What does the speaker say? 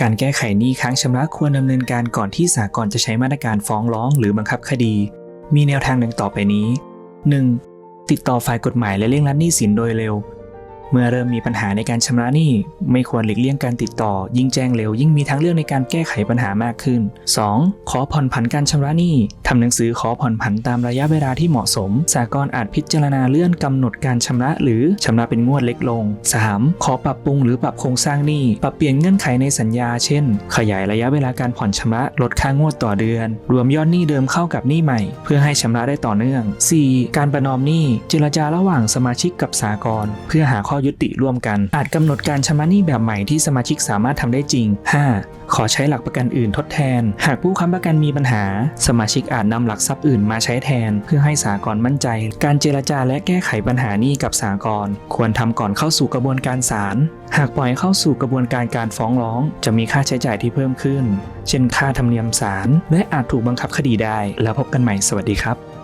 การแก้ไขหนี้ค้างชำระควรดำเนินการก่อนที่สากลจะใช้มาตรการฟ้องร้องหรือบังคับคดี มีแนวทางดังต่อไปนี้ 1. ติดต่อฝ่ายกฎหมายและเร่งรัดหนี้สินโดยเร็ว เมื่อเริ่มมีปัญหาในการชำระหนี้ ไม่ควรหลีกเลี่ยงการติดต่อ ยิ่งแจ้งเร็ว ยิ่งมีทางเลือกในการแก้ไขปัญหามากขึ้น 2. ขอผ่อนผันการชำระหนี้ทำหนังสือขอผ่อนผันตามระยะเวลาที่เหมาะสมสากลอาจพิจารณาเลื่อนกำหนดการชำระหรือชำระเป็นงวดเล็กลง 3. ขอปรับปรุงหรือปรับโครงสร้างหนี้ ปรับเปลี่ยนเงื่อนไขในสัญญา เช่น ขยายระยะเวลาการผ่อนชำระลดค่างวดต่อเดือน รวมยอดหนี้เดิมเข้ากับหนี้ใหม่ เพื่อให้ชำระได้ต่อเนื่อง 4. การประนอมหนี้เจรจาระหว่างสมาชิกกับสากลเพื่อหาข้อยุติร่วมกัน อาจกำหนดการชำระหนี้แบบใหม่ที่สมาชิกสามารถทำได้จริง 5. ขอใช้หลักประกันอื่นทดแทน หากผู้ค้ำประกันมีปัญหา สมาชิกอาจนำหลักทรัพย์อื่นมาใช้แทน เพื่อให้สากลมั่นใจ การเจรจาและแก้ไขปัญหาหนี้กับสากลควรทำก่อนเข้าสู่กระบวนการศาล หากปล่อยเข้าสู่กระบวนการการฟ้องร้อง จะมีค่าใช้จ่ายที่เพิ่มขึ้น เช่นค่าธรรมเนียมศาลและอาจถูกบังคับคดีได้ แล้วพบกันใหม่สวัสดีครับ